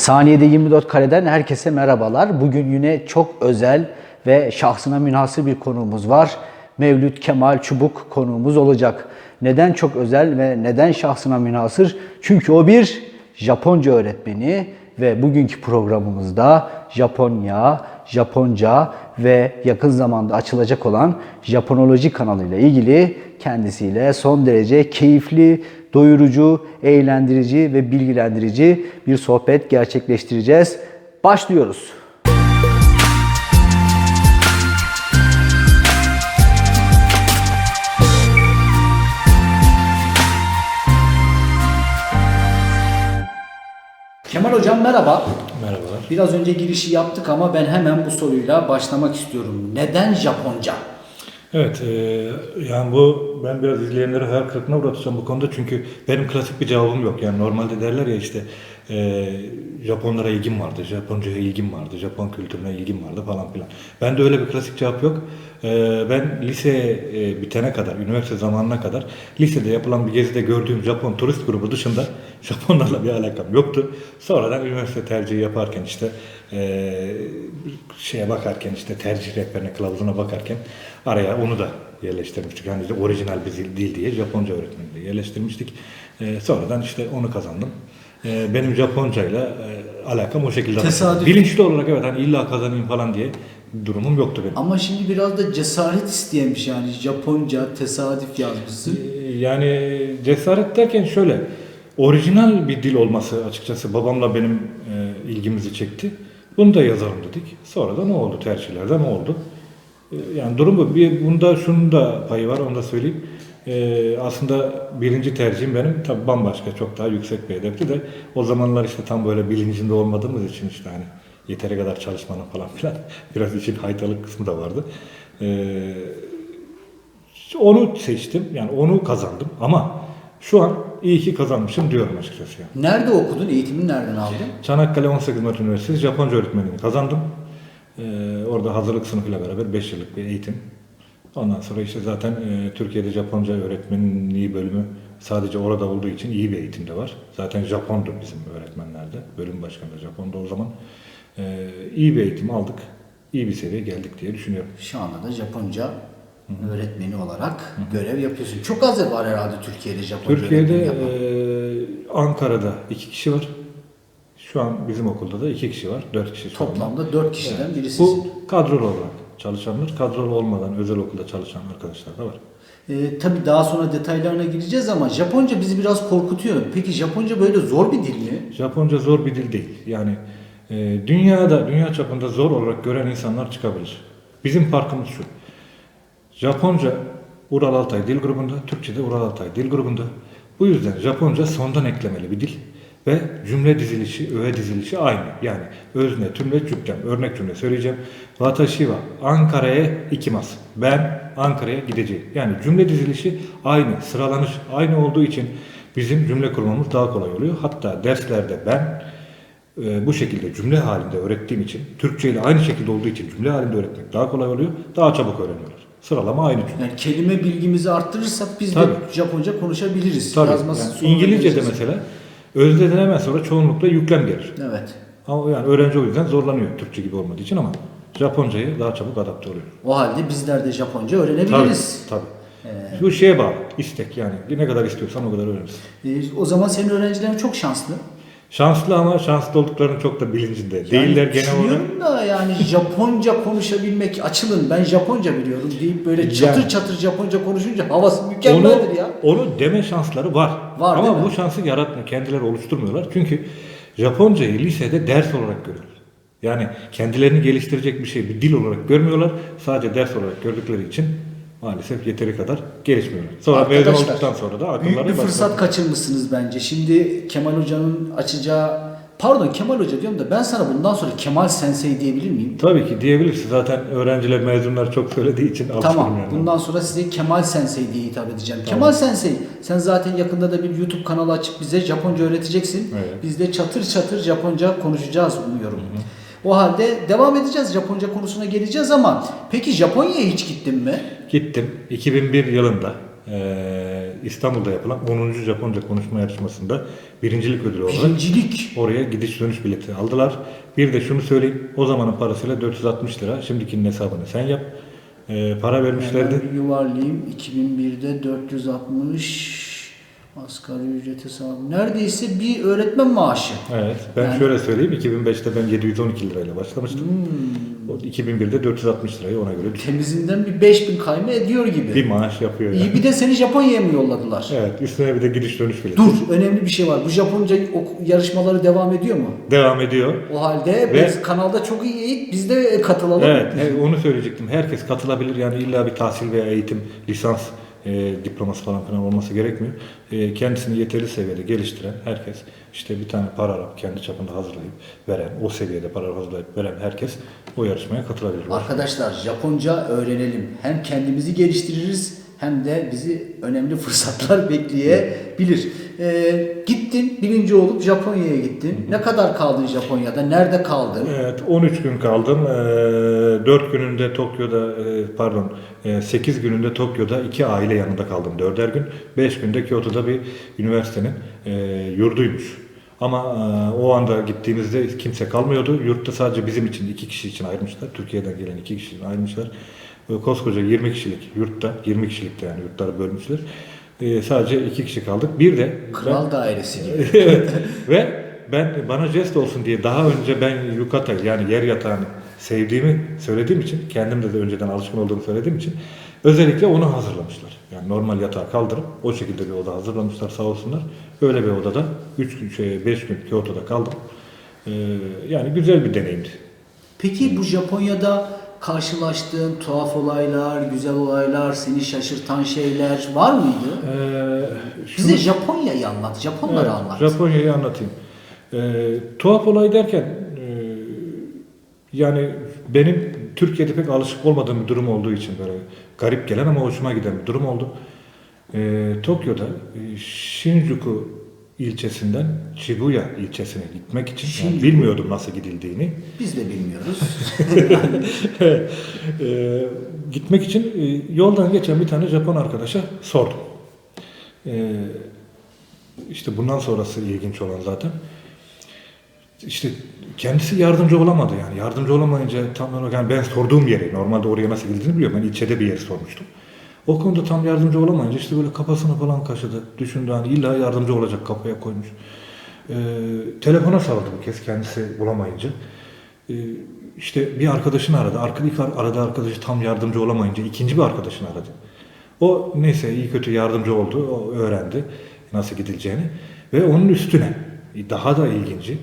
Saniyede 24 kareden herkese merhabalar. Bugün yine çok özel ve şahsına münhasır bir konuğumuz var. Mevlüt Kemal Çubuk konuğumuz olacak. Neden çok özel ve neden şahsına münhasır? Çünkü o bir Japonca öğretmeni ve bugünkü programımızda Japonya, Japonca ve yakın zamanda açılacak olan Japonoloji kanalıyla ilgili kendisiyle son derece keyifli, doyurucu, eğlendirici ve bilgilendirici bir sohbet gerçekleştireceğiz. Başlıyoruz. Kemal Hocam merhaba. Merhabalar. Biraz önce girişi yaptık ama ben hemen bu soruyla başlamak istiyorum. Neden Japonca? Evet, e, yani bu ben biraz izleyenleri hayal kırıklığına uğratacağım bu konuda çünkü benim klasik bir cevabım yok. Yani normalde derler ya işte e, Japonlara ilgim vardı, Japonca'ya ilgim vardı, Japon kültürüne ilgim vardı falan filan. Bende öyle bir klasik cevap yok. E, ben lise e, bitene kadar, üniversite zamanına kadar lisede yapılan bir gezide gördüğüm Japon turist grubu dışında Japonlarla bir alakam yoktu. Sonradan üniversite tercihi yaparken işte e, şeye bakarken işte tercih rehberine kılavuzuna bakarken araya onu da yerleştirmiştik. Yani işte orijinal bir dil diye Japonca öğretmeni de yerleştirmiştik. E, sonradan işte onu kazandım. E, benim Japoncayla e, alakam o şekilde. Tesadüf. Bilinçli olarak evet hani illa kazanayım falan diye durumum yoktu benim. Ama şimdi biraz da cesaret isteyenmiş yani Japonca tesadüf yazmışsın. Ee, Yani cesaret derken şöyle, orijinal bir dil olması açıkçası babamla benim e, ilgimizi çekti. Bunu da yazalım dedik. Sonra da ne oldu? Tercihlerden oldu. E, yani durum bu. Bir, bunda şunun da payı var, onu da söyleyeyim. E, aslında birinci tercihim benim tabii bambaşka, çok daha yüksek bir hedefti de o zamanlar işte tam böyle bilincinde olmadığımız için işte hani yeteri kadar çalışmanın falan filan biraz işin haytalık kısmı da vardı. E, onu seçtim. Yani onu kazandım ama şu an iyi ki kazanmışım diyorum açıkçası. Yani. Nerede okudun? Eğitimini nereden aldın? Çanakkale 18 Mart Üniversitesi Japonca öğretmenliğini kazandım. Ee, orada hazırlık sınıfıyla beraber 5 yıllık bir eğitim. Ondan sonra işte zaten e, Türkiye'de Japonca öğretmenliği bölümü sadece orada olduğu için iyi bir eğitim de var. Zaten Japondu bizim öğretmenlerde. Bölüm başkanı da Japondu o zaman. Ee, iyi bir eğitim aldık. İyi bir seviyeye geldik diye düşünüyorum. Şu anda da Japonca öğretmeni olarak görev yapıyorsun. Çok az var herhalde Türkiye'de Japonca Türkiye'de e, Ankara'da iki kişi var. Şu an bizim okulda da iki kişi var. Dört kişi. Toplamda 4 kişiden Evet. birisisin. Bu kadrolu olarak çalışanlar. Kadrolu olmadan özel okulda çalışan arkadaşlar da var. Ee, tabii daha sonra detaylarına gireceğiz ama Japonca bizi biraz korkutuyor. Peki Japonca böyle zor bir dil mi? Japonca zor bir dil değil. Yani e, dünyada, dünya çapında zor olarak gören insanlar çıkabilir. Bizim farkımız şu. Japonca Ural Altay dil grubunda, Türkçe de Ural Altay dil grubunda. Bu yüzden Japonca sondan eklemeli bir dil ve cümle dizilişi, öğe dizilişi aynı. Yani özne, tümle, cümlem. Örnek cümle söyleyeceğim. Watashi wa Ankara'ya ikimasu. Ben Ankara'ya gideceğim. Yani cümle dizilişi aynı, sıralanış aynı olduğu için bizim cümle kurmamız daha kolay oluyor. Hatta derslerde ben e, bu şekilde cümle halinde öğrettiğim için, Türkçe ile aynı şekilde olduğu için cümle halinde öğretmek daha kolay oluyor. Daha çabuk öğreniyorlar. Sıralama aynı cümle. Yani kelime bilgimizi arttırırsak biz Tabii. de Japonca konuşabiliriz. Tabii. Yazması Yani İngilizce'de geleceğiz. mesela özneden hemen sonra çoğunlukla yüklem gelir. Evet. Ama yani öğrenci o yüzden zorlanıyor Türkçe gibi olmadığı için ama Japonca'yı daha çabuk adapte oluyor. O halde bizler de Japonca öğrenebiliriz. Tabii. tabii. Bu şeye bağlı. istek yani. Ne kadar istiyorsan o kadar öğrenirsin. Ee, o zaman senin öğrencilerin çok şanslı. Şanslı ama şanslı olduklarının çok da bilincinde. Değiller Yani genel olarak. da yani Japonca konuşabilmek açılın ben Japonca biliyorum deyip böyle çatır Yani- çatır Japonca konuşunca havası mükemmeldir onu, ya. Onu deme şansları var. Var, değil Ama mi? bu şansı yaratmıyor. Kendileri oluşturmuyorlar. Çünkü Japoncayı lisede ders olarak görüyorlar. Yani kendilerini geliştirecek bir şey, bir dil olarak görmüyorlar. Sadece ders olarak gördükleri için maalesef yeteri kadar gelişmiyorlar. Sonra mezun Arkadaşlar, olduktan sonra da akılları Büyük bir fırsat kaçırmışsınız bence. Şimdi Kemal Hoca'nın açacağı... Pardon Kemal Hoca diyorum da ben sana bundan sonra Kemal Sensei diyebilir miyim? Tabii ki diyebilirsin. Zaten öğrenciler, mezunlar çok söylediği için alışkınım Tamam. yani. Bundan sonra size Kemal Sensei diye hitap edeceğim. Kemal Sensei sen zaten yakında da bir YouTube kanalı açıp bize Japonca öğreteceksin. Evet. Biz de çatır çatır Japonca konuşacağız umuyorum. O halde devam edeceğiz. Japonca konusuna geleceğiz ama peki Japonya'ya hiç gittin mi? Gittim 2001 yılında e, İstanbul'da yapılan 10. Japonca konuşma yarışmasında birincilik ödülü olarak Birincilik. oraya gidiş dönüş bileti aldılar. Bir de şunu söyleyeyim. O zamanın parasıyla 460 lira. Şimdikinin hesabını sen yap. E, para vermişlerdi. Bir yuvarlayayım. 2001'de 460 asgari ücret hesabı. Neredeyse bir öğretmen maaşı. Evet. Ben Yani- şöyle söyleyeyim. 2005'te ben 712 lirayla başlamıştım. Hmm. O 2001'de 460 lirayı ona göre düşün. Temizinden bir 5000 kayma ediyor gibi. Bir maaş yapıyor yani. İyi bir de seni Japonya'ya mı yolladılar? Evet. Üstüne bir de gidiş dönüş bileti. Dur, önemli bir şey var. Bu Japonca yarışmaları devam ediyor mu? Devam ediyor. O halde Ve- biz kanalda çok iyi biz de katılalım. Evet, onu söyleyecektim. Herkes katılabilir. Yani illa bir tahsil veya eğitim, lisans e, diploması falan filan olması gerekmiyor. E, kendisini yeterli seviyede geliştiren herkes, işte bir tane para alıp kendi çapında hazırlayıp veren, o seviyede para hazırlayıp veren herkes o yarışmaya katılabilir. Arkadaşlar Japonca öğrenelim. Hem kendimizi geliştiririz hem de bizi önemli fırsatlar bekleyebilir. Ee, gittin, birinci olup Japonya'ya gittin. Ne kadar kaldın Japonya'da? Nerede kaldın? Evet, 13 gün kaldım. E, 4 gününde Tokyo'da, e, pardon, 8 gününde Tokyo'da iki aile yanında kaldım 4'er gün. 5 günde Kyoto'da bir üniversitenin e, yurduymuş. Ama e, o anda gittiğimizde kimse kalmıyordu. Yurtta sadece bizim için, iki kişi için ayırmışlar. Türkiye'den gelen iki kişi için ayırmışlar. Koskoca 20 kişilik yurtta, 20 kişilikte yani yurtları bölmüşler. E, sadece iki kişi kaldık. Bir de ben- Kral dairesi gibi. evet. Ve ben bana jest olsun diye daha önce ben yukata yani yer yatağını sevdiğimi söylediğim için kendimde de önceden alışkın olduğumu söylediğim için özellikle onu hazırlamışlar. Yani normal yatağı kaldırıp o şekilde bir oda hazırlamışlar sağ olsunlar. Öyle bir odada 3 gün şey 5 gün Kyoto'da kaldım. Ee, yani güzel bir deneyimdi. Peki bu Japonya'da karşılaştığın tuhaf olaylar, güzel olaylar, seni şaşırtan şeyler var mıydı? Ee, şunu- Bize Japonya'yı anlat, Japonları Evet, anlat. Japonya'yı anlatayım. Ee, tuhaf olay derken e, yani benim Türkiye'de pek alışık olmadığım bir durum olduğu için böyle garip gelen ama hoşuma giden bir durum oldu. Ee, Tokyo'da e, Shinjuku ilçesinden Shibuya ilçesine gitmek için yani bilmiyordum nasıl gidildiğini. Biz de bilmiyoruz. Ee, gitmek için e, yoldan geçen bir tane Japon arkadaşa sordum. Ee, işte bundan sonrası ilginç olan zaten. İşte kendisi yardımcı olamadı yani. Yardımcı olamayınca tam olarak yani ben sorduğum yeri, normalde oraya nasıl gidildiğini biliyorum. Ben ilçede bir yer sormuştum. O konuda tam yardımcı olamayınca işte böyle kafasını falan kaşıdı. Düşündü hani illa yardımcı olacak kafaya koymuş. Ee, telefona sarıldı bu kez kendisi bulamayınca. Ee, işte bir arkadaşını aradı. Arka, ilk ar- aradığı arkadaşı tam yardımcı olamayınca ikinci bir arkadaşını aradı. O neyse iyi kötü yardımcı oldu. O öğrendi nasıl gidileceğini. Ve onun üstüne daha da ilginci.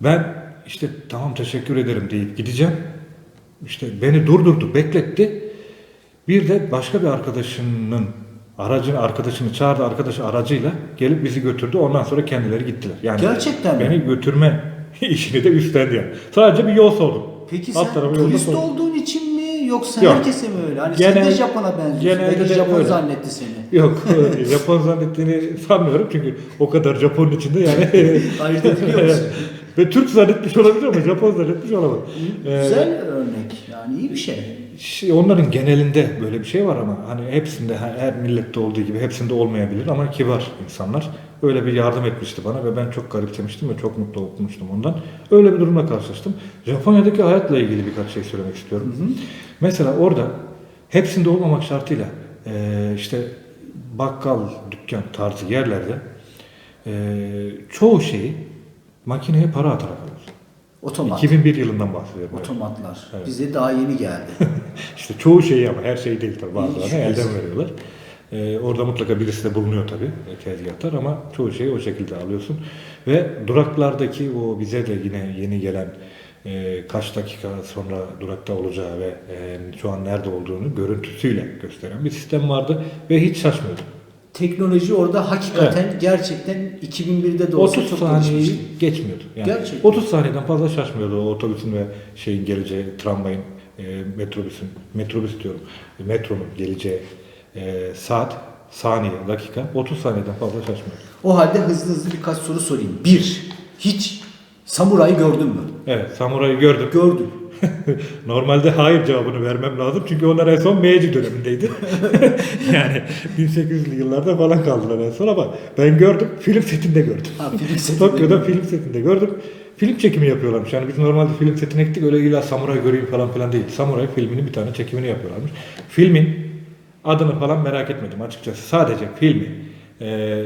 Ben işte tamam teşekkür ederim deyip gideceğim. İşte beni durdurdu, bekletti. Bir de başka bir arkadaşının aracını arkadaşını çağırdı arkadaşı aracıyla gelip bizi götürdü. Ondan sonra kendileri gittiler. Yani Gerçekten mi? beni götürme işini de üstlendi yani. Sadece bir yol sordum. Peki Alt sen tarafı yolda turist sordum. olduğun için mi yoksa Yok. herkese mi öyle? Hani sen Genel- de Japon'a benziyorsun. genelde Belki de Japon öyle. zannetti seni. Yok Japon zannettiğini sanmıyorum çünkü o kadar Japon'un içinde yani. Ayırt ediliyor musun? Ve Türk zannetmiş olabilir ama Japon zannetmiş olamaz. Ee, Güzel örnek. Yani iyi bir şey. Şey, onların genelinde böyle bir şey var ama hani hepsinde her millette olduğu gibi hepsinde olmayabilir ama kibar insanlar öyle bir yardım etmişti bana ve ben çok garipsemiştim ve çok mutlu olmuştum ondan. Öyle bir durumla karşılaştım. Japonya'daki hayatla ilgili birkaç şey söylemek istiyorum. Mesela orada hepsinde olmamak şartıyla işte bakkal, dükkan tarzı yerlerde çoğu şeyi makineye para atarak alıyorsun. Otomat. 2001 yılından bahsediyorum. evet. Otomatlar. Evet. Bize daha yeni geldi. İşte çoğu şeyi ama her şey değil tabii bazılarını Hiç elden şüphesiz. veriyorlar. Ee, orada mutlaka birisi de bulunuyor tabii e, tezgahtar ama çoğu şeyi o şekilde alıyorsun. Ve duraklardaki o bize de yine yeni gelen e, kaç dakika sonra durakta olacağı ve e, şu an nerede olduğunu görüntüsüyle gösteren bir sistem vardı ve hiç şaşmıyordum. Teknoloji orada hakikaten gerçekten 2001'de de olsa 30 çok saniyeyi geçmiyordu. Yani Gerçekten. 30 saniyeden fazla şaşmıyordu o otobüsün ve şeyin geleceği, tramvayın, e, metrobüsün, metrobüs diyorum, e, metronun geleceği e, saat, saniye, dakika 30 saniyeden fazla şaşmıyordu. O halde hızlı hızlı birkaç soru sorayım. Bir, hiç samuray gördün mü? Evet, samurayı gördüm. Gördüm. Normalde hayır cevabını vermem lazım çünkü onlar en son Meiji dönemindeydi. yani 1800'lü yıllarda falan kaldılar en son ama ben gördüm, film setinde gördüm. Ha, film setinde Tokyo'da gördüm. film setinde gördüm. Film çekimi yapıyorlarmış. Yani biz normalde film setine gittik öyle illa samuray göreyim falan filan değil. Samuray filminin bir tane çekimini yapıyorlarmış. Filmin adını falan merak etmedim açıkçası. Sadece filmi e,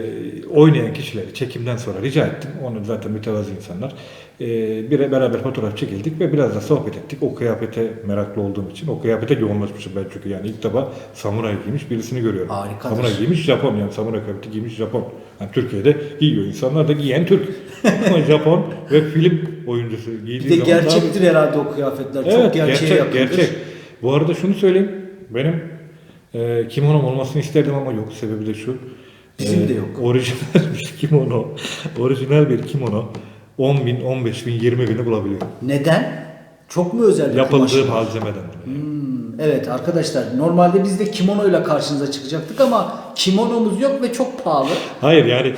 oynayan kişileri çekimden sonra rica ettim. Onu zaten mütevazi insanlar. E, bir beraber fotoğraf çekildik ve biraz da sohbet ettik. O kıyafete meraklı olduğum için. O kıyafete yoğunlaşmışım ben çünkü yani ilk defa samuray giymiş birisini görüyorum. Harikadır. Samuray giymiş Japon yani samuray kıyafeti giymiş Japon. Yani Türkiye'de giyiyor insanlar da giyen Türk. Ama Japon ve film oyuncusu giydiği Bir de zaman daha- gerçektir herhalde o kıyafetler. Evet, Çok gerçeğe gerçek, yakındır. gerçek. Bu arada şunu söyleyeyim. Benim e, kimonom olmasını isterdim ama yok. Sebebi de şu. Bizim de yok. Orijinal bir kimono. Orijinal bir kimono 10 bin, 15 bin, 20 bini bulabiliyor. Neden? Çok mu özel bir Yapıldığı malzemeden. Hmm, evet arkadaşlar normalde biz de kimono ile karşınıza çıkacaktık ama kimonomuz yok ve çok pahalı. Hayır yani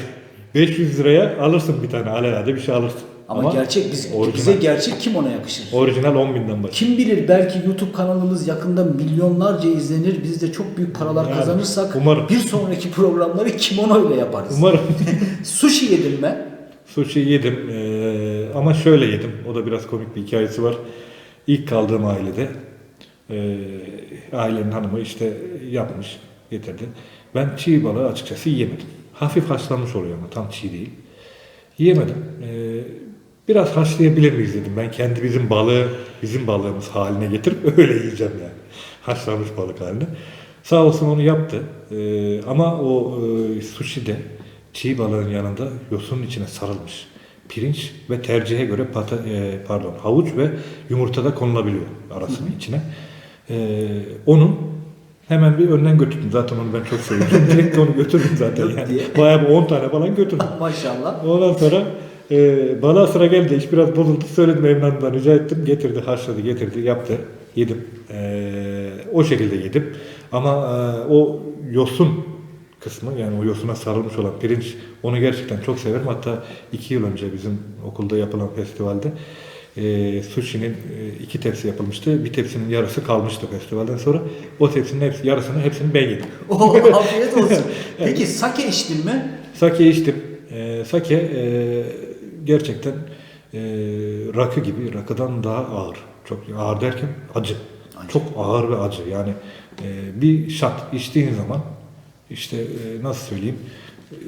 500 liraya alırsın bir tane alelade bir şey alırsın. Ama, gerçek biz, orijinal. bize gerçek kimono yakışır. Orijinal 10 binden başlıyor. Kim bilir belki YouTube kanalımız yakında milyonlarca izlenir. Biz de çok büyük paralar Yani, kazanırsak umarım. bir sonraki programları kimono ile yaparız. Umarım Sushi yedim ben. sushi yedim Ee, ama şöyle yedim. O da biraz komik bir hikayesi var. İlk kaldığım ailede e, ailenin hanımı işte yapmış, getirdi. Ben çiğ balığı açıkçası yiyemedim. Hafif haşlanmış oluyor ama tam çiğ değil. Yiyemedim. Ee, biraz haşlayabilir miyiz dedim. Ben kendi bizim balığı, bizim balığımız haline getirip öyle yiyeceğim yani. Haşlanmış balık haline. Sağ olsun onu yaptı. Ee, ama o e, sushi de çiğ balığın yanında yosunun içine sarılmış. Pirinç ve tercihe göre pata, e, pardon havuç ve yumurta da konulabiliyor arasının içine. Ee, onu hemen bir önden götürdüm. Zaten onu ben çok seviyorum. Direkt onu götürdüm zaten yani. Bayağı bir 10 tane falan götürdüm. Maşallah. Ondan sonra e, bana sıra geldi. İş biraz bozuldu. Söyledim Emrah'dan rica ettim. Getirdi, haşladı, getirdi, yaptı. Yedim. E, o şekilde yedim. Ama e, o yosun kısmı yani o yosuna sarılmış olan pirinç onu gerçekten çok severim. Hatta iki yıl önce bizim okulda yapılan festivalde e, sushi'nin e, iki tepsi yapılmıştı. Bir tepsinin yarısı kalmıştı festivalden sonra. O tepsinin hepsi, yarısını hepsini ben yedim. Oh, afiyet olsun. Peki sake içtin mi? Sake içtim. Ee, sake e, gerçekten e, rakı gibi, rakıdan daha ağır. Çok ağır derken acı. Acı. Çok ağır ve acı. Yani e, bir şat içtiğin zaman işte e, nasıl söyleyeyim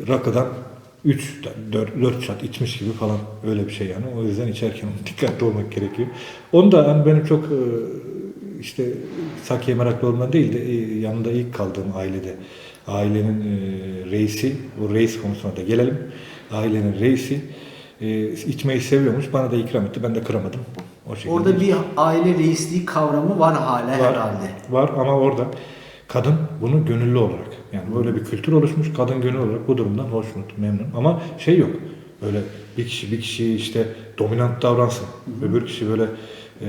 rakıdan 3 4, 4 şat içmiş gibi falan öyle bir şey yani. O yüzden içerken dikkatli olmak gerekiyor. Onu da hani benim çok e, işte sakiye meraklı olma değil de e, yanında ilk kaldığım ailede ailenin e, reisi, o reis konusuna da gelelim. Ailenin reisi e, içmeyi seviyormuş. Bana da ikram etti. Ben de kıramadım. O şekilde. Orada bir aile reisliği kavramı var hala var, herhalde. var ama orada kadın bunu gönüllü olarak yani böyle bir kültür oluşmuş. Kadın gönüllü olarak bu durumdan hoşnut, memnun. Ama şey yok. Böyle bir kişi bir kişi işte dominant davransın. Öbür kişi böyle e,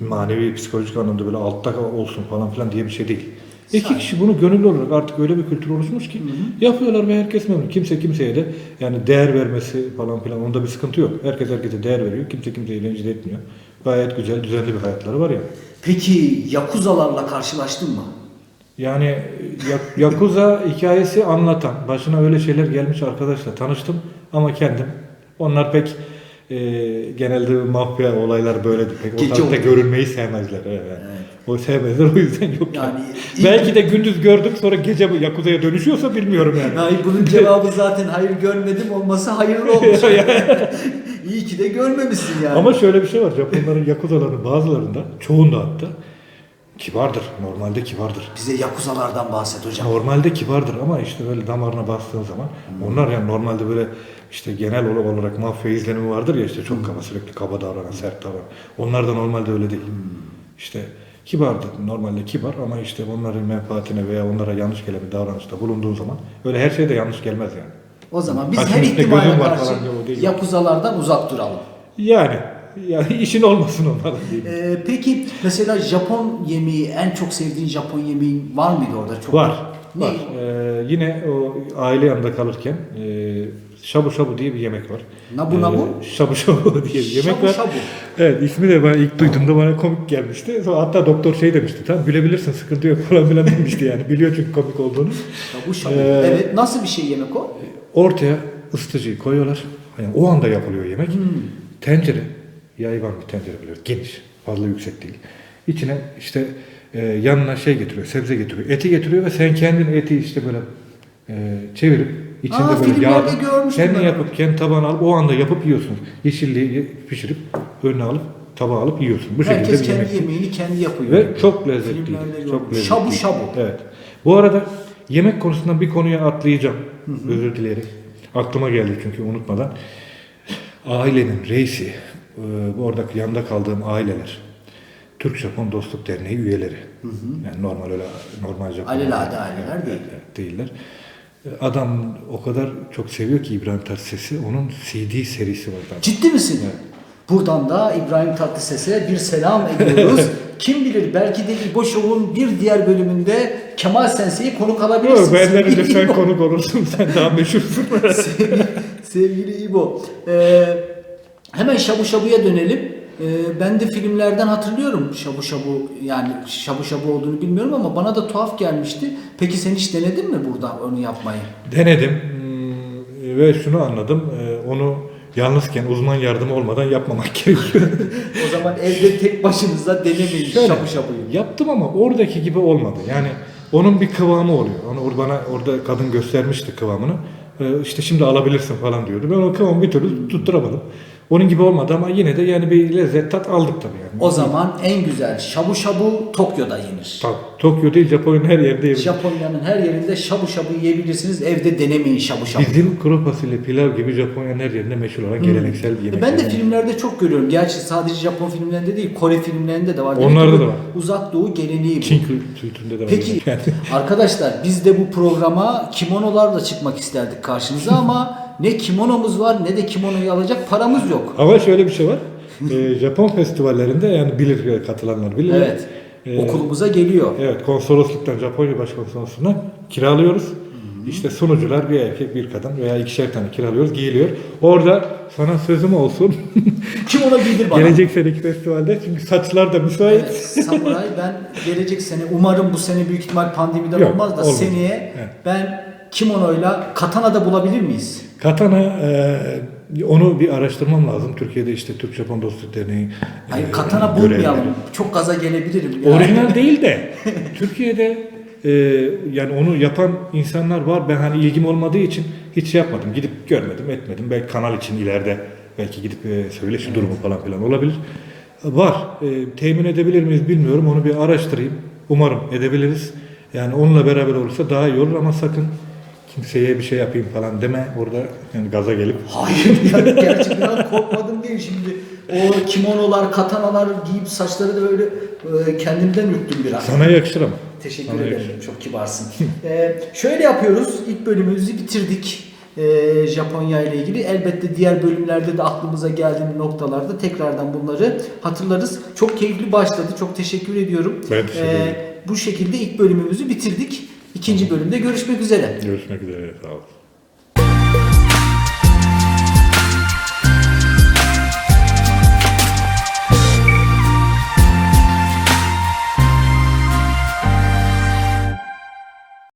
manevi, psikolojik anlamda böyle altta olsun falan filan diye bir şey değil. İki kişi bunu gönüllü olarak artık öyle bir kültür oluşmuş ki yapıyorlar ve herkes memnun. Kimse kimseye de yani değer vermesi falan filan onda bir sıkıntı yok. Herkes herkese değer veriyor. Kimse kimseyi rencide etmiyor. Gayet güzel, düzenli bir hayatları var ya. Peki yakuzalarla karşılaştın mı? Yani Ya- Yakuza hikayesi anlatan, başına öyle şeyler gelmiş arkadaşla tanıştım ama kendim. Onlar pek e, genelde mafya olaylar böyledir. Pek Gece ortalıkta görünmeyi sevmezler. Evet. O sevmezler o yüzden yok. Yani Belki de gündüz gördük sonra gece bu Yakuza'ya dönüşüyorsa bilmiyorum yani. Hayır bunun cevabı zaten hayır görmedim olması hayırlı olmuş. İyi ki de görmemişsin yani. Ama şöyle bir şey var. Japonların Yakuza'larının bazılarında, çoğunda hatta kibardır. Normalde kibardır. Bize yakuzalardan bahset hocam. Normalde kibardır ama işte böyle damarına bastığın zaman onlar yani normalde böyle işte genel ol- olarak mafya izlenimi vardır ya işte çok kaba sürekli kaba davranan, sert davranan. Onlar da normalde öyle değil. İşte kibardır. Normalde kibar ama işte onların menfaatine veya onlara yanlış gelen bir davranışta bulunduğu zaman öyle her şey de yanlış gelmez yani. O zaman biz Kaçın her ihtimale karşı yakuzalardan uzak duralım. Yani yani işin olmasın onlara diyeyim. Ee, peki mesela Japon yemeği en çok sevdiğin Japon yemeğin var mıydı orada? Çok Var. Ne? Var. Ee, yine o aile yanında kalırken e, şabu şabu diye bir yemek var. Nabu nabu? Ee, şabu şabu diye bir yemek Şabu var. şabu. Evet ismi de ben ilk duyduğumda bana komik gelmişti. Sonra hatta doktor şey demişti. Tamam gülebilirsin sıkıntı yok falan filan demişti yani. Biliyor çünkü komik olduğunu. Şabu şabu. Ee, evet. Nasıl bir şey yemek o? Ortaya ısıtıcıyı koyuyorlar. Yani o anda yapılıyor yemek. Hmm. Tencere, yayvan bir tencere biliyoruz. Geniş, fazla yüksek değil. İçine işte e, yanına şey getiriyor, sebze getiriyor, eti getiriyor ve sen kendin eti işte böyle e, çevirip içinde Aa, böyle kendin ben yapıp kendi tabağına alıp o anda yapıp yiyorsunuz. Yeşilliği pişirip önüne alıp tabağa alıp yiyorsun. Bu şekilde Herkes bir kendi yemek. yemeğini kendi yapıyor. Ve çok lezzetli. Çok lezzetli. Şabu şabu. Evet. Bu arada yemek konusundan bir konuya atlayacağım. Özür dileyerek. Aklıma geldi çünkü unutmadan. Ailenin reisi, e, bu oradaki yanında kaldığım aileler. Türk-Japon Dostluk Derneği üyeleri. Yani normal öyle normal Japon. Alelade aileler değil. Evet, değiller. E, Adam o kadar çok seviyor ki İbrahim Tatlıses'i. Onun CD serisi var. Ciddi misin? Buradan da İbrahim Tatlıses'e bir selam ediyoruz. Kim bilir belki de İbo Show'un bir diğer bölümünde Kemal Sensei'yi konuk alabilirsiniz. Yok, benden önce sen konuk olursun. Sen daha meşhursun. sevgili, sevgili İbo. Ee, hemen Şabu Şabu'ya dönelim. Ee, ben de filmlerden hatırlıyorum Şabu Şabu yani Şabu Şabu olduğunu bilmiyorum ama bana da tuhaf gelmişti. Peki sen hiç denedin mi burada onu yapmayı? Denedim hmm, ve şunu anladım. e, Onu yalnızken uzman yardımı olmadan yapmamak gerekiyor. O zaman evde tek başınıza denemeyin Şöyle, Şabu Şabu'yu. Yaptım ama oradaki gibi olmadı. Yani onun bir kıvamı oluyor. Onu bana orada kadın göstermişti kıvamını. E, İşte şimdi alabilirsin falan diyordu. Ben o kıvamı bir türlü tutturamadım. Onun gibi olmadı ama yine de yani bir lezzet tat aldık tabii yani. O zaman en güzel şabu şabu Tokyo'da yenir. Tabii, Tokyo değil Japonya'nın her yerde yiyebiliriz. Japonya'nın her yerinde şabu şabu yiyebilirsiniz. Evde denemeyin şabu şabu. Bizim kuru fasulye pilav gibi Japonya'nın her yerinde meşhur olan geleneksel bir yemek. E Ben de Yani. filmlerde çok görüyorum. Gerçi sadece Japon filmlerinde değil, Kore filmlerinde de var. Demek Onlarda da var. Uzak Doğu geleneği bu. Çin kültüründe de var. Peki Yani. arkadaşlar biz de bu programa kimonolarla çıkmak isterdik karşınıza ama ne kimonomuz var ne de kimonoyu alacak paramız yok. Ama şöyle bir şey var. Ee, Japon festivallerinde yani bilir katılanlar bilir. Evet. Okulumuza geliyor. Evet konsolosluktan Japonya başkonsolosluktan kiralıyoruz. İşte sunucular bir erkek bir kadın veya ikişer tane kiralıyoruz giyiliyor. Orada sana sözüm olsun. Kimono giydir bana. Gelecek seneki festivalde çünkü saçlar da müsait. Evet, samuray ben gelecek sene umarım bu sene büyük ihtimal pandemiden Yok, olmaz da olmaz. seneye Evet. ben kimonoyla katana da bulabilir miyiz? Katana e, onu bir araştırmam lazım. Türkiye'de işte Türk Japon Dostluk Derneği Hayır e, katana görevleri. bulmayalım. Çok gaza gelebilirim. Yani. Orijinal değil de Türkiye'de e, yani onu yapan insanlar var. Ben hani ilgim olmadığı için hiç şey yapmadım. Gidip görmedim, etmedim. Belki kanal için ileride belki gidip e, söyle şu durumu falan filan olabilir. Var. E, temin edebilir miyiz bilmiyorum. Onu bir araştırayım. Umarım edebiliriz. Yani onunla beraber olursa daha iyi olur ama sakın kimseye bir şey yapayım falan deme orada yani gaza gelip Hayır yani gerçekten korkmadım değil şimdi. O kimonolar, katanalar giyip saçları da böyle e, kendimden ürktüm biraz. sana yakışır ama. Teşekkür Sana ederim. yakışır. Çok kibarsın. ee, şöyle yapıyoruz. İlk bölümümüzü bitirdik. Ee, Japonya ile ilgili. Elbette diğer bölümlerde de aklımıza geldiği noktalarda tekrardan bunları hatırlarız. Çok keyifli başladı. Çok teşekkür ediyorum. Ee, Ben teşekkür ederim. bu şekilde ilk bölümümüzü bitirdik. İkinci bölümde görüşmek üzere. Görüşmek üzere. Sağ olun.